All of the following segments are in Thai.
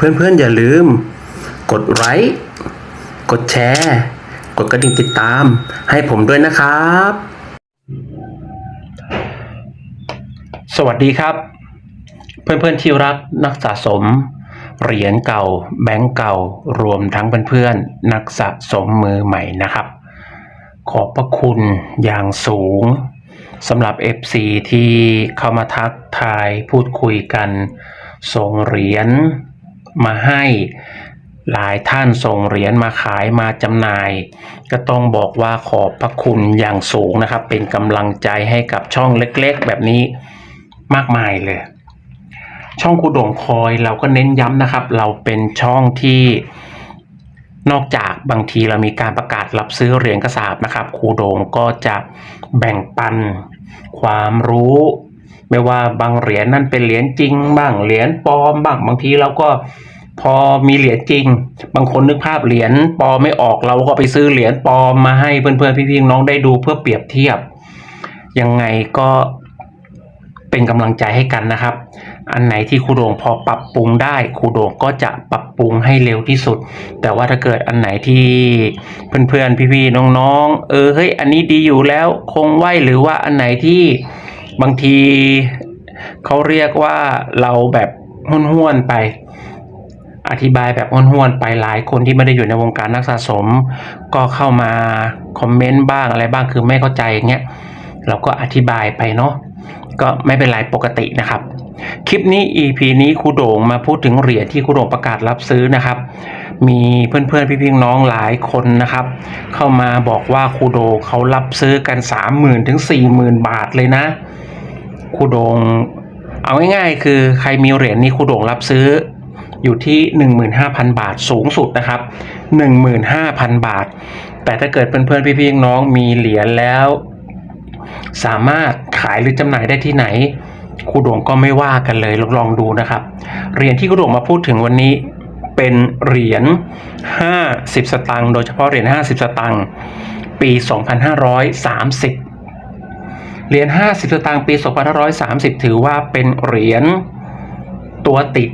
เพื่อนๆ อย่าลืม กดไลค์กดแชร์ กดกระดิ่งติดตาม ให้ผมด้วยนะครับ สวัสดีครับ เพื่อนๆที่รักนักสะสม เหรียญเก่า แบงก์เก่ารวมทั้งเพื่อนๆนักสะสมมือใหม่นะครับ ขอบพระคุณอย่างสูงสำหรับ FC ที่เข้ามาทักทายพูดคุยกัน ส่งเหรียญ มาให้ หลายท่านส่งเหรียญมาขายมาจำหน่าย ก็ต้องบอกว่าขอบพระคุณอย่างสูงนะครับ เป็นกำลังใจให้กับช่องเล็กๆ แบบนี้มากมายเลย ช่องคูโด่งคอยเราก็เน้นย้ำนะครับ เราเป็นช่องที่นอกจากบางทีเรามีการประกาศรับซื้อเหรียญกระสาบนะครับครูโด่งก็จะแบ่งปันความรู้ ไม่ว่าบางเหรียญนั่นเป็นเหรียญจริงบ้างเหรียญปลอมบ้างบางทีเราก็พอมีเหรียญจริง บางคนนึกภาพเหรียญปลอมไม่ออกเราก็ไปซื้อเหรียญปลอมมาให้เพื่อนๆพี่ๆน้องได้ดูเพื่อเปรียบเทียบ ยังไงก็เป็นกำลังใจให้กันนะครับ อันไหนที่ครูโด่งพอปรับปรุงได้ครูโด่งก็จะปรับปรุงให้เร็วที่สุด แต่ว่าถ้าเกิดอันไหนที่เพื่อนๆพี่ๆน้องๆ เออเฮ้ยอันนี้ดีอยู่แล้วคงไว้หรือว่าอันไหนที่ บางทีเขาเรียกว่าเราแบบห้วนๆไป อธิบายแบบห้วนๆไปหลายคนที่ไม่ได้อยู่ในวงการนักสะสม ก็เข้ามาคอมเมนต์บ้างอะไรบ้างคือไม่เข้าใจอย่างเงี้ยเราก็อธิบายไปเนาะก็ไม่เป็นไรปกตินะครับ คลิปนี้ EP นี้ครูโด่งมาพูดถึงเหรียญที่ครูโด่งประกาศรับซื้อนะครับ มีเพื่อนๆพี่ๆน้องหลายคนนะครับ เข้ามาบอกว่าครูโดงเขารับซื้อกันสามหมื่นถึงสี่หมื่นบาทเลยนะ คูดง เอาง่ายๆ คือใครมีเหรียญนี้คูดงรับซื้ออยู่ที่หนึ่งหมื่นห้าพันบาทสูงสุดนะครับหนึ่งหมื่นห้าพันบาท แต่ถ้าเกิดเพื่อนๆพี่ๆน้องมีเหรียญแล้ว สามารถขายหรือจำหน่ายได้ที่ไหนครูด่งก็ไม่ว่ากันเลยลองลองดูนะครับ เหรียญที่ครูด่งมาพูดถึงวันนี้เป็นเหรียญ 50 สตางค์โดยเฉพาะเหรียญ 50 สตางค์ปี 2530 เหรียญ50สตางค์ปี 2530 ถือว่าเป็นเหรียญตัวติด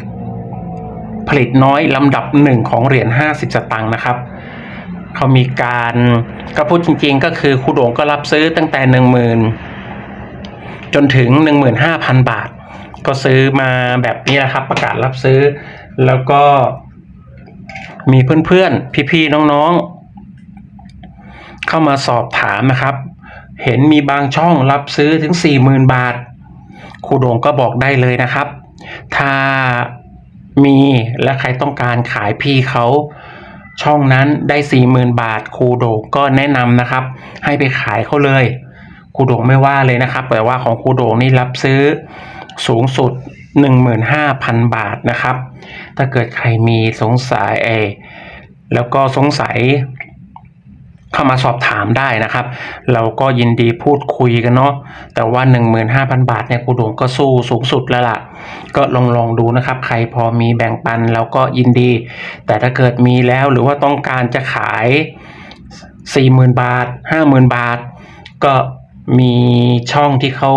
ผลิตน้อยลำดับหนึ่งของเหรียญ50สตางค์นะครับเขามีการก็พูดจริงๆ ก็คือครูโด่งก็รับซื้อตั้งแต่หนึ่งหมื่นจนถึงหนึ่งหมื่นห้าพันบาท ก็ซื้อมาแบบนี้แหละครับ ประกาศรับซื้อ แล้วก็มีเพื่อนๆ พี่ๆ น้องๆ เข้ามาสอบถามนะครับ เห็นมีบางช่องรับซื้อถึงสี่หมื่นบาทครูโด่งก็บอกได้เลยนะครับ ถ้ามีและใครต้องการขายพี่เขาช่องนั้นได้สี่หมื่นบาทครูโดงก็แนะนำนะครับ ให้ไปขายเขาเลยครูโดงไม่ว่าเลยนะครับแต่ว่าของครูโดงนี่รับซื้อสูงสุด 15,000 บาทนะครับ ถ้าเกิดใครมีสงสัยเอแล้วก็สงสัย เข้ามาสอบถามได้นะครับ เราก็ยินดีพูดคุยกันเนาะแต่ว่า 15,000 บาทเนี่ยครูโดงก็สู้สูงสุดแล้วล่ะ ก็ลองลองดูนะครับ ใครพอมีแบ่งปันเราก็ยินดี แต่ถ้าเกิดมีแล้วหรือว่าต้องการจะขาย 40,000 บาท 50,000 บาท ก็มีช่องที่เขา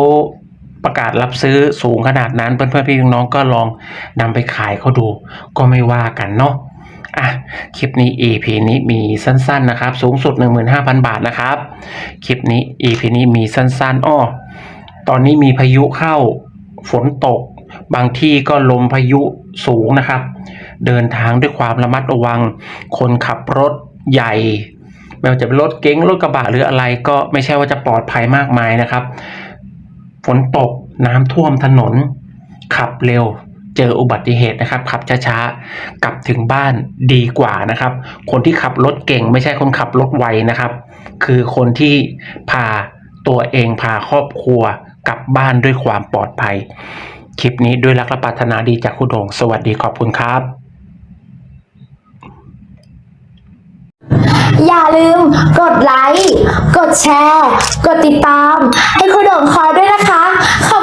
ประกาศรับซื้อสูงขนาดนั้นเพื่อนๆพี่น้องก็ลองนำไปขายเขาดู ก็ไม่ว่ากันเนาะ อะคลิปนี้ EP นี้มีสั้นๆนะครับ สูงสุด 15,000 บาทนะครับ คลิปนี้ EP นี้มีสั้นๆอ้อตอนนี้มีพายุเข้าฝนตก บางที่ก็ลมพายุสูงนะครับ เดินทางด้วยความระมัดระวัง คนขับรถใหญ่ไม่ว่าจะเป็นรถเก๋งรถกระบะหรืออะไรก็ไม่ใช่ว่าจะปลอดภัยมากมายนะครับ ฝนตกน้ำท่วมถนน ขับเร็ว เจออุบัติเหตุนะครับขับช้าๆกลับถึงบ้านดีกว่านะครับ คนที่ขับรถเก่งไม่ใช่คนขับรถไวนะครับ คือคนที่พาตัวเองพาครอบครัวกลับบ้านด้วยความปลอดภัย คลิปนี้ด้วยรักและปรารถนาดีจากคุณโดงสวัสดีขอบคุณครับ อย่าลืมกดไลค์ กดแชร์ กดติดตาม ให้คุณโด่งคอยด้วยนะคะขอบ